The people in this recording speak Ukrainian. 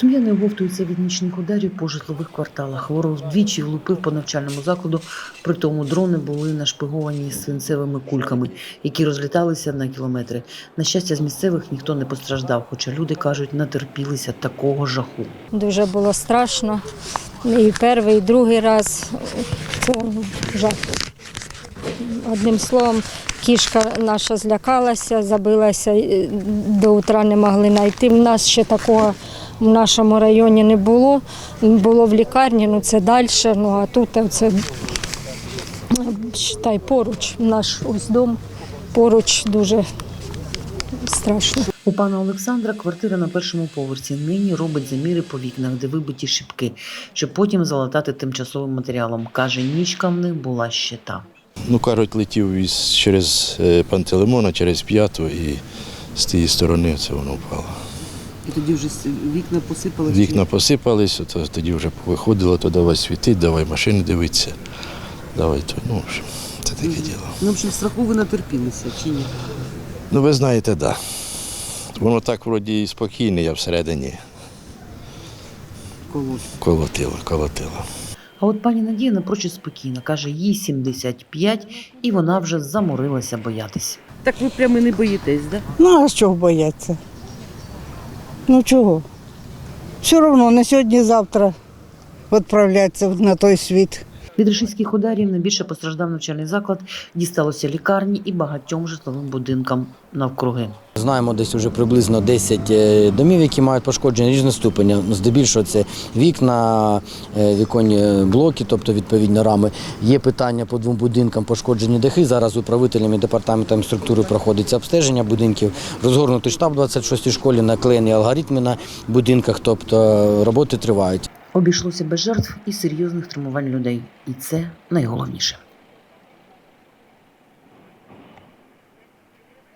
Сум'яни оговтуються від нічних ударів по житлових кварталах. Ворог двічі влупив по навчальному закладу, при тому дрони були нашпиговані свинцевими кульками, які розліталися на кілометри. На щастя, з місцевих ніхто не постраждав, хоча люди кажуть, натерпілися такого жаху. Дуже було страшно. І перший, і другий раз це жах. Одним словом, кішка наша злякалася, забилася, до утра не могли знайти. У нас ще такого в нашому районі не було. Було в лікарні, ну це далі. Ну а тут це считай, поруч. Наш ось дом поруч дуже страшно. У пана Олександра квартира на першому поверсі. Нині робить заміри по вікнах, де вибиті шибки, щоб потім залатати тимчасовим матеріалом. Каже, нічка в них була ще та. Ну, кажуть, летів із, через е, Пантелеймона, через п'яту і з тієї сторони це воно впало. І тоді вже вікна посипалися. Вікна посипались, то тоді вже виходило, то давай світить, давай машини дивитися. Давай то, ну, в общем, це таке діло. Ну, в общем, в страху ви натерпілися, чи ні? Ну, ви знаєте, так. Да. Воно так вроді і спокійне, я всередині Коло. колотило, колотило. А от пані Надія напрочуд спокійна. Каже, їй 75, і вона вже заморилася боятись. Так ви прямо не боїтесь, да? Ну, а чого бояться? Ну чого? Все одно на сьогодні-завтра відправляться на той світ. Від російських ударів найбільше постраждав навчальний заклад, дісталося лікарні і багатьом житловим будинкам навкруги. Знаємо десь вже приблизно 10 е, домів, які мають пошкодження різного ступеня. Здебільшого це вікна, е, віконні блоки, тобто відповідно рами. Є питання по двом будинкам пошкоджені дахи. Зараз управителями департаментом структури проходиться обстеження будинків. Розгорнутий штаб в 26-й школі, наклеєні алгоритми на будинках, тобто роботи тривають. Обійшлося без жертв і серйозних травмувань людей. І це найголовніше.